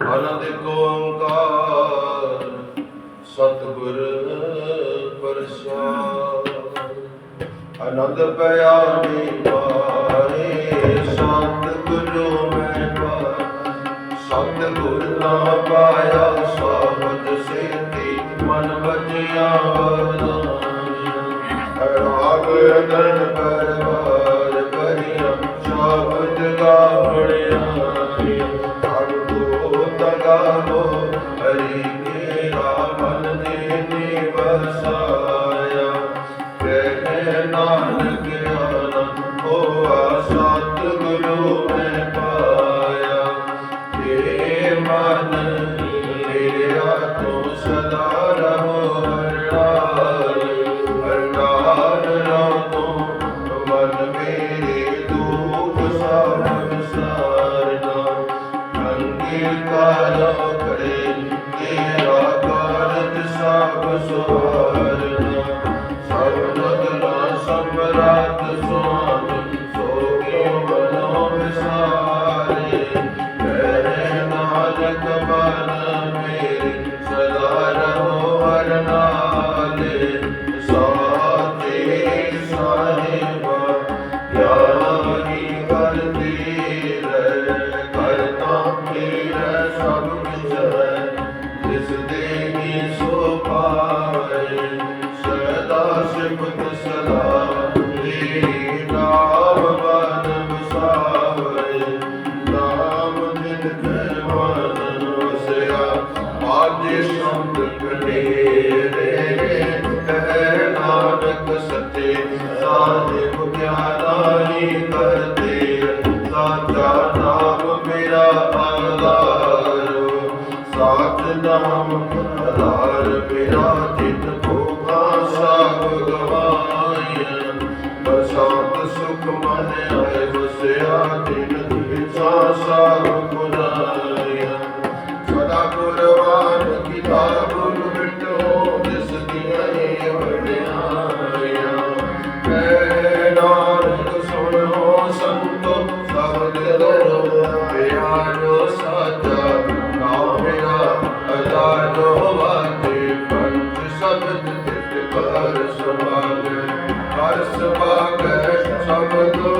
ਅਨੰਦ ਓੰਕਾਰ, ਸਤਿਗੁਰ ਪ੍ਰਸਾਦ। ਆਨੰਦ ਪਿਆ ਨਿਵਾਰੇ ਸਤਿਗੁਰੂ ਮੈਂ ਪਾਇਆ। ਸਤਿਗੁਰ ਨਾ ਪਾਇਆ ਸਾਬਤ ਸੇਤੀ ਮਨ ਬਚਿਆ ਵਰਦਾਨ ਰਾਗ ਅਨੰਦ ਪਰਵਾਰ ਕਰਿਆ ਸ਼ਬਦ ਗਾਵਣਿਆ। ਮਨ ਮੇਰੇ ਦੁੱਖ ਸਭ ਸਾਜ ਮੁਖਿਆਦਾਰੀ ਕਰਤੇ ਸਾਚਾ ਨਾਮ ਮੇਰਾ ਆਧਾਰੋ ਸਾਚ ਨਾਮ ਆਧਾਰ ਮੇਰਾ ਚਿਤ ਭੋਗਾ ਸਭ ਗਵਾਇ ਬਸਾਤ ਸੁਖ ਮਨ ਆਏ ਵਸਿਆ, ਤਿਨ ਵਿਚਾਰ ਸਭ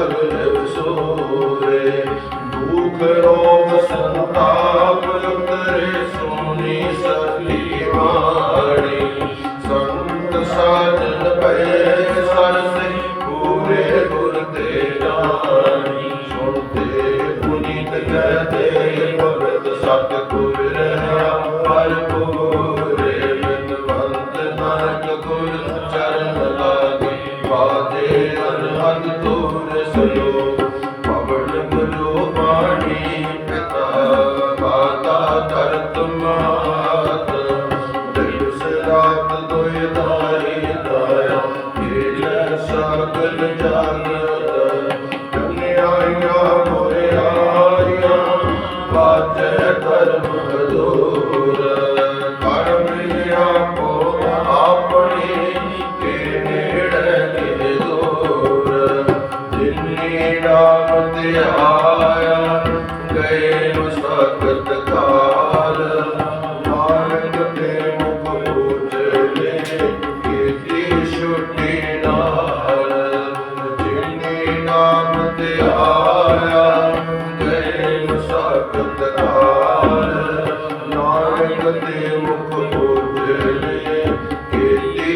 ਸਰਬ ਸੋਰੇ ਦੁਖ ਰੋਗ ਸੰਤਾਪ ਉਤਰੇ ਸੋਨੀ ਸਰਬੀ ਵਾਣੀ ਸੰਤ ਸਾਜਨ ਪਏ ਸਰਸੇ, ਪੂਰੇ ਗੁਰ ਤੇ ਜਾਣੀ ਸੁਣਦੇ ਪੁਨੀਤ ਕਹਤੇ ਭਗਤ ਸਤ ਗੁਰ ਰਹਾ। ਪਰ ਪੂਰੇ ਮਨਵੰਤ ਨਾਨਕ ਗੁਰ ਚਰਨ ਲਾਗੇ। ਵਾਦੇ ਅਨਹਦ ਤੋ